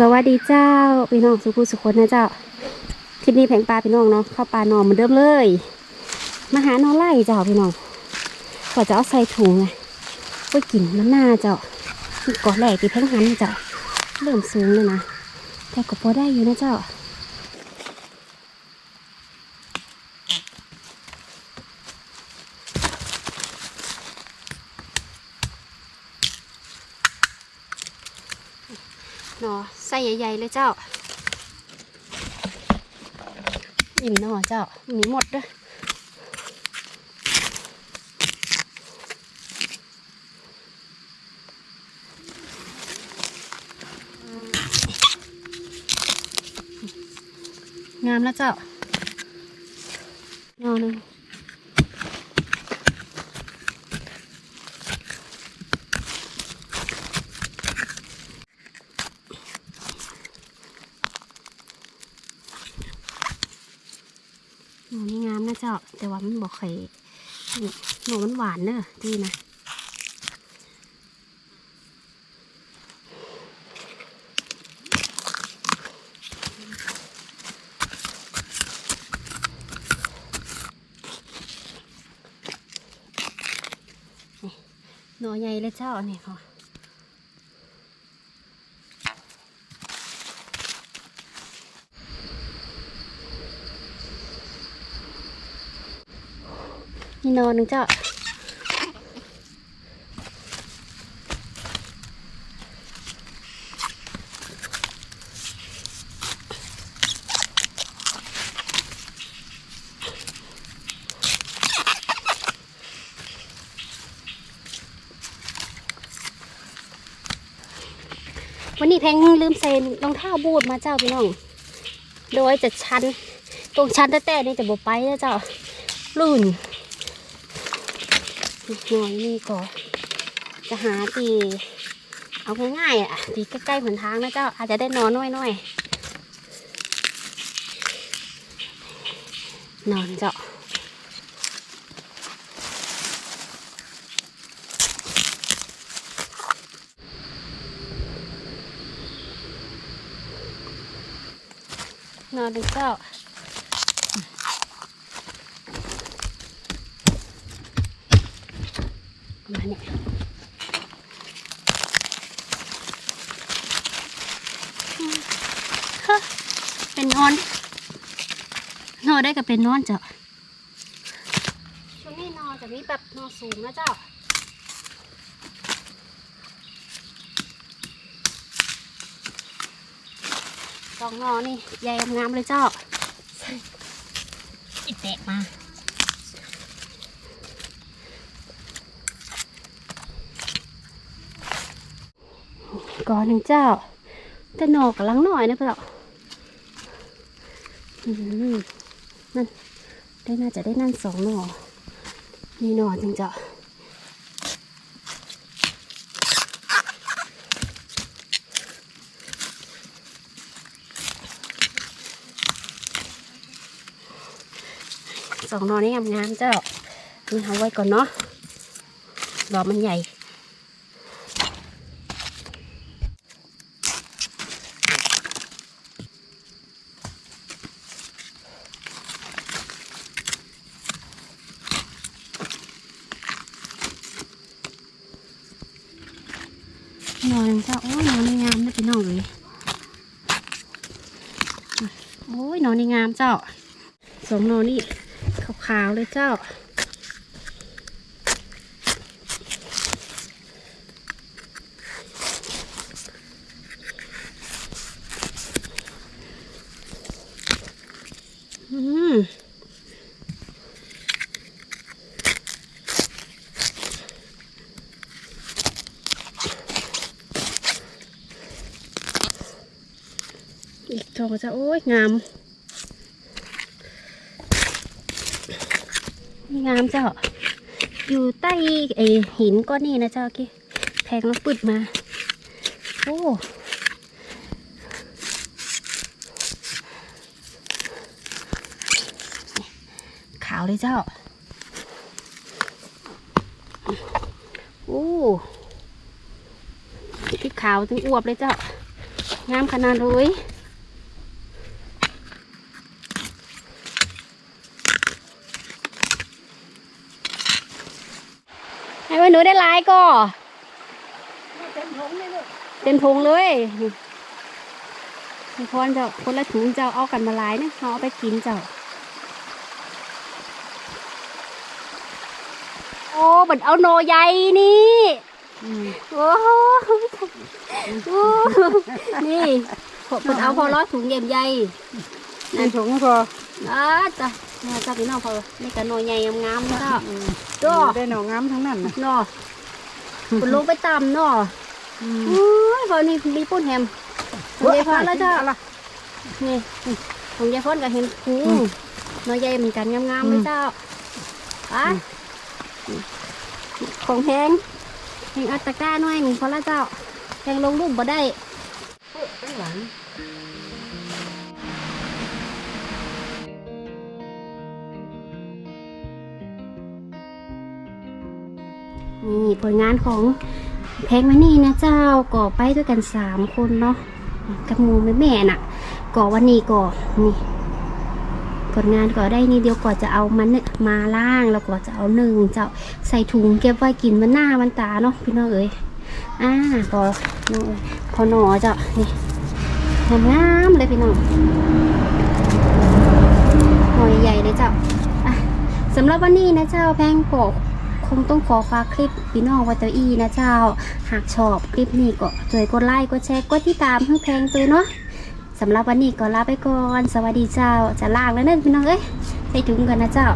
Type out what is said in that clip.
สวัสดีเจ้าพี่น้องสุขุสุคนนะเจ้าคลิปนี้แผงปลาพี่น้องเนาะเข้าปลานอนเหมือนเดิมเลยมาหานอไล่เจ้าพี่น้องก่อนจะเอาใส่ถุงไงไปกินน้ำหน้าเจ้าก่อแหลกตีแพงหันเจ้าเริ่มสูงเลยนะแต่ก็พอได้อยู่นะเจ้า นอใส่ใหญ่ๆเลยเจ้าอิ่มหนอเจ้ามีหมดเด้วยงามแล้วเจ้าเงาหนึ่ง หนูนี่งามนะเจ้า แต่ว่ามันบอกไข่หนูมันหวานเนอะดีนะหน่อใหญ่เลยเจ้าเนี่ค่ะ นี่นอนหนึ่งเจ้าวันนี้แพงลืมใส่รองเท้าบูทมาเจ้าพี่น้อง โดยจะชั้น ตรงชั้นแต่ๆนี่จะบไปนะเจ้า ลื่น หน่อยนี่ก็จะหาตีเอาง่ายๆอะตีใกล้ๆหนทางนะเจ้าอาจจะได้นอนน้อยๆนอนเจ้านอนดูเจ้า มา เนี่ยฮะเป็นนอน นอนได้กับเป็นนอนเจ้าช่วงนี้นอนจะมีแบบนอนสูงนะเจ้าสองนอนี่ใหญ่งามๆเลยเจ้าอีแตะมา ก่อนหนึ่งเจ้า แต่หนอกลังหน่อยนะเพื่อนนั่นได้น่าจะได้นั่นสองหนอนี่หนอจริงเจ้าสองหนอนี่งามๆเจ้านี่เอาไว้ก่อนเนาะดอกมันใหญ่ นอนเจ้าโอ้ยนอนในงามนะพี่น้องเลยโอ้ยนอนในงามเจ้าสองนอนนี่ขาวๆเลยเจ้าอืม อีกทองจะโอ้ยงาม งามเจ้า อยู่ใต้ไอหินก้อนนี้นะเจ้ากี้แทงแล้วปึดมา โอ้ขาวเลยเจ้า โอ้ที่ขาวถึงอวบเลยเจ้า งามขนาดเลยให้ไว้ห นูได้หลายก็เต็มถุงเลยมีพรเจ้าคนละถุงเจ้าเอากันมาหลายนะเขาเอาไปกินเจ้า โอ้บัดเอาโนใหญ่นี่โอ้โหโอ้นี่พอเปิดเอาพอร้อยถุงเย็นใหญ่ในถุงพออ่าจ้ะเนี่ยจ้าพี่น้องพอนี่ก็หน่อยใหญ่งามๆนะเจ้าก็จ้าได้หนองงามทั้งนั้นนะเนาะคุณลงไปตำเนาะโอ้ยพอนี่มีปุ้นแฮมของยายพรแล้วจ้านี่ของยายพรก็เห็นคูหน่อยใหญ่เหมือนกันงามๆเลยเจ้าอะของแพงแพงอัตตะกร้าหน่อยหนึ่งพอละเจ้าแพงลงรูปบ่ได้ข้างหลัง นี่ผลงานของแพงมานี่นะเจ้าก่อไปด้วยกันสามคนเนาะกับมูแม่แม่ๆน่ะ ก่อวันนี้ก่อนี่ผลงานก่อได้นี่เดียวก่อจะเอามันเนี่ยมาล่างแล้วก็จะเอาหนึ่งเจ้าใส่ถุงเก็บไว้กินมันหน้ามันตาเนาะพี่น้องเอ๋ยอ่าพอน้องเอ๋ยพอหนอเจ้านี่งามเลยพี่น้องหอยใหญ่เลยเจ้าสำหรับวันนี้นะเจ้าแพงกอ คงต้องขอฝากคลิปพี่น้องวัตอีนะเจ้า หากชอบคลิปนี้ก็ช่วยกดไลค์กดแชร์กดติดตามเพื่อแพงตัวเนาะสำหรับวันนี้ก็ลาไปก่อน สวัสดีเจ้า จะลางแล้วเนอะพี่น้องเอ้ยใส่ถุงกันนะเจ้า